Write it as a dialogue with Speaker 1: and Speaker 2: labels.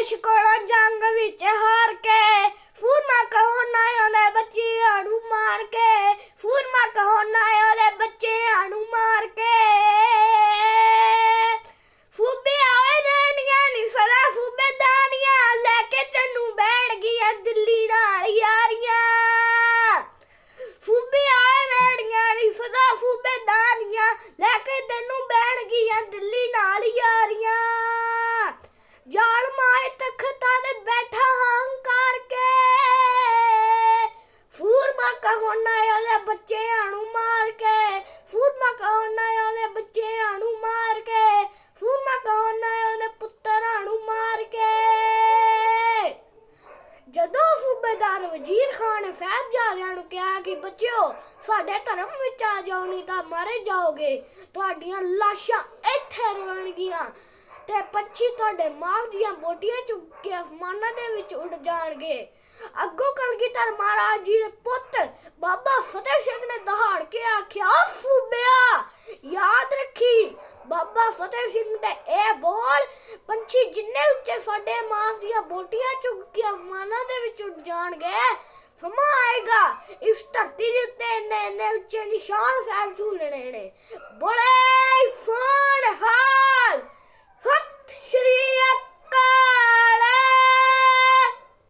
Speaker 1: ਦੇਸ਼ ਜੰਗ ਵਿੱਚ ਸੂਬੇਦਾਰ ਵਜ਼ੀਰ ਖਾਨ ਨੇ ਸਾਹਿਬਜ਼ਾਦਿਆਂ ਨੂੰ ਕਿਹਾ ਕਿ ਬੱਚਿਓ, ਸਾਡੇ ਧਰਮ ਵਿੱਚ ਆ ਜਾਓ, ਨਹੀਂ ਤਾਂ ਮਾਰੇ ਜਾਓਗੇ। ਤੁਹਾਡੀਆਂ ਲਾਸ਼ਾਂ ਇੱਥੇ ਰਹਿਣਗੀਆਂ ਤੇ ਪੰਛੀ ਤੁਹਾਡੇ ਮਾਂ ਦੀਆਂ ਬੋਟੀਆਂ ਚੁੱਕ ਕੇ ਅਸਮਾਨਾਂ ਦੇ ਵਿੱਚ ਉੱਡ ਜਾਣਗੇ। ਅੱਗੋਂ ਕਲਗੀਧਰ ਮਹਾਰਾਜ ਜੀ ਦੇ ਪੁੱਤ ਬਾਬਾ ਫਤਿਹ ਸਿੰਘ ਨੇ ਦਹਾੜ ਕੇ ਆਖਿਆ "ਓ ਸੂਬਿਆ ਯਾਦ ਰੱਖੀ, ਬਾਬਾ ਫਤਿਹ ਸਿੰਘ ਦੇ ਇਹ ਬੋਲ, ਪੰਛੀ ਜਿੰਨੇ ਉੱਚੇ ਸਾਡੇ ਮਾਂ ਦੀਆਂ ਬੋਟੀਆਂ ਚੁੱਕ ਕੇ ਅਸਮਾਨਾਂ ਦੇ ਵਿੱਚ ਜਾਣਗੇ, ਸਮਾਂ ਆਏਗਾ। ਇਸ ਧਰਤੀ ਦੇ ਉੱਤੇ ਇੰਨੇ ਇੰਨੇ ਉੱਚੇ ਨਿਸ਼ਾਨ ਸਾਹਿਬ ਝੂਲਣੇ ਨੇ। ਬੜੇ